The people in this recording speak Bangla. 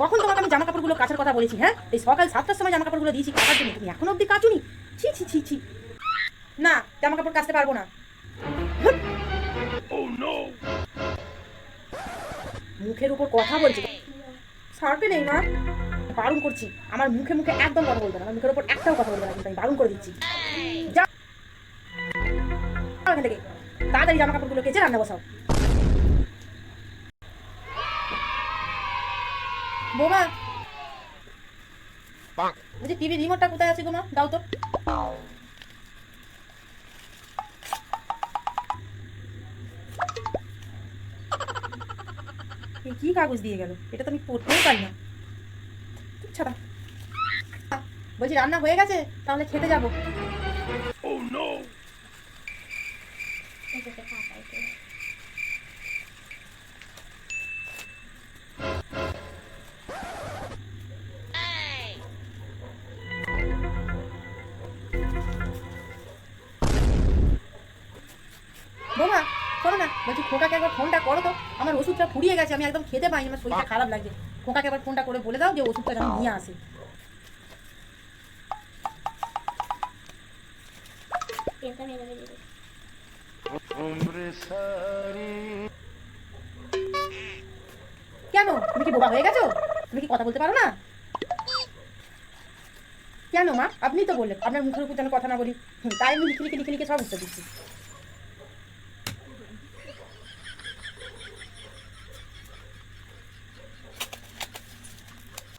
কখন তোমাকে আমি জামা কাপড়গুলো কাচার কথা বলেছি হ্যাঁ? এই সকাল সাতটার সময় জামা কাপড়গুলো দিয়েছি কাচার জন্য। তুমি এখন অবধি কাচুনি? ছি ছি ছি ছি। না জামা কাপড় কাচতে পারব না। মুখের উপর কথা বলছে। সারতে নেই না বারণ করছি। আমার মুখে মুখে একদম কথা বলবে না। আমার মুখের উপর একটাও কথা বলবে না, কিন্তু আমি বারণ করে দিচ্ছি। যা। থেকে। তাড়াতাড়ি জামা কাপড়গুলো কেচে রান্না বসাও। বোমা। বলছি টিভি রিমোটটা কোথায় আছে গো দাও তো। কি কাগজ দিয়ে গেল? এটা তো আমি পড়তেও পারি না। ছাড়া। বলছি রান্না হয়ে গেছে? তাহলে খেতে যাব। বোমা শোনো না বলছি খোকাকে একবার ফোনটা করো তো। আমার ওষুধটা ফুরিয়ে গেছে আমি একদম খেতে পাইনি আমার শরীরটা খারাপ লাগছে। খোকাকে একবার ফোনটা করে বলে দাও যে ওষুধটা যেন নিয়ে আসে। কেন? তুমি কি বোবা হয়ে গেছো? তুমি কি কথা বলতে পারো না? কেন মা? আপনি তো বললেন আপনার মুখের উপর যেন কথা না বলি। তাই আমি লিখে লিখে লিখে লিখে সব উত্তর দিচ্ছি।